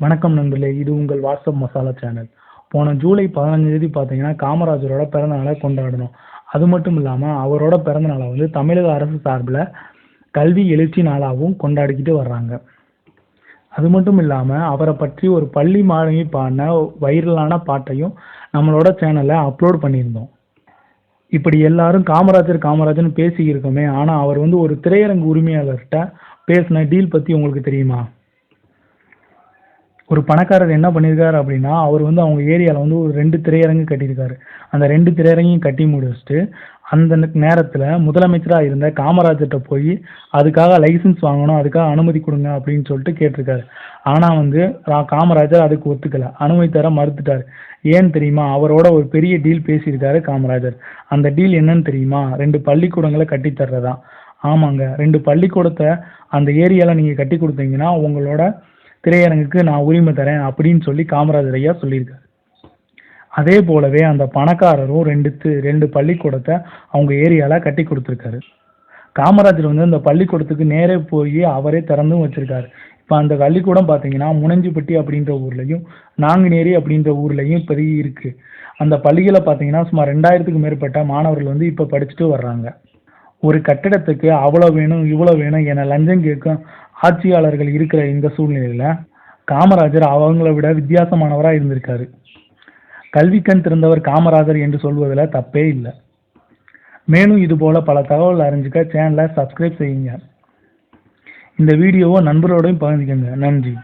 வணக்கம் நண்பர்களே இது உங்கள் வாட்ஸ்அப் மசாலா சேனல். போன ஜூலை பதினஞ்சு தேதி பார்த்தீங்கன்னா காமராஜரோட பிறந்த நாளை கொண்டாடணும் அது மட்டும் இல்லாமல் அவரோட பிறந்த நாளை வந்து தமிழக அரசு சார்பில் கல்வி எழுச்சி நாளாகவும் கொண்டாடிக்கிட்டு வர்றாங்க. அது மட்டும் இல்லாமல் அவரை பற்றி ஒரு பள்ளி மாணவி பாடின வைரலான பாட்டையும் நம்மளோட சேனலில் அப்லோட் பண்ணியிருந்தோம். இப்படி எல்லாரும் காமராஜர் காமராஜர்னு பேசியிருக்கோமே ஆனால் அவர் வந்து ஒரு திரையரங்கு உரிமையாளர்கிட்ட பேசின டீல் பற்றி உங்களுக்கு தெரியுமா? ஒரு பணக்காரர் என்ன பண்ணியிருக்காரு அப்படின்னா அவர் வந்து அவங்க ஏரியாவில் வந்து ஒரு ரெண்டு திரையரங்கு கட்டியிருக்காரு. அந்த ரெண்டு திரையரங்கையும் கட்டி முடிச்சுட்டு அந்த நேரத்தில் முதலமைச்சராக இருந்த காமராஜர்கிட்ட போய் அதுக்காக லைசன்ஸ் வாங்கணும் அதுக்காக அனுமதி கொடுங்க அப்படின்னு சொல்லிட்டு கேட்டிருக்காரு. ஆனால் வந்து ரா- காமராஜர் அதுக்கு ஒத்துக்கல. அனுமதி தர மறுத்துட்டார். ஏன் தெரியுமா? அவரோட ஒரு பெரிய டீல் பேசியிருக்காரு காமராஜர். அந்த டீல் என்னன்னு தெரியுமா? ரெண்டு பள்ளிக்கூடங்களை கட்டி தர்றதா. ஆமாங்க. ரெண்டு பள்ளிக்கூடத்தை அந்த ஏரியாவில் நீங்கள் கட்டி கொடுத்தீங்கன்னா உங்களோட திரையரங்குக்கு நான் உரிமை தரேன் அப்படின்னு சொல்லி காமராஜர் ஐயா சொல்லியிருக்காரு. அதே போலவே அந்த பணக்காரரும் ரெண்டு ரெண்டு பள்ளிக்கூடத்தை அவங்க ஏரியாவில் கட்டி கொடுத்துருக்காரு. காமராஜர் வந்து அந்த பள்ளிக்கூடத்துக்கு நேரே போய் அவரே திறந்தும் வச்சிருக்காரு. இப்போ அந்த பள்ளிக்கூடம் பார்த்தீங்கன்னா முனஞ்சிப்பட்டி அப்படின்ற ஊர்லையும் நாங்குநேரி அப்படின்ற ஊர்லையும் இப்போதைக்கு இருக்கு. அந்த பள்ளிகளை பார்த்தீங்கன்னா சுமார் ரெண்டாயிரத்துக்கு மேற்பட்ட மாணவர்கள் வந்து இப்போ படிச்சுட்டு வர்றாங்க. ஒரு கட்டிடத்துக்கு அவ்வளோ வேணும் இவ்வளோ வேணும் என லஞ்சம் கேட்கும் ஆட்சியாளர்கள் இருக்கிற இந்த சூழ்நிலையில் காமராஜர் அவங்கள விட வித்தியாசமானவராக இருந்திருக்காரு. கல்விக்கண் திறந்தவர் காமராஜர் என்று சொல்வதில் தப்பே இல்லை. மேலும் இது போல பல தகவல் அறிஞ்சிக்க சேனலை சப்ஸ்கிரைப் செய்யுங்க. இந்த வீடியோவை நண்பரோடையும் பகிர்ந்துக்கங்க. நன்றி.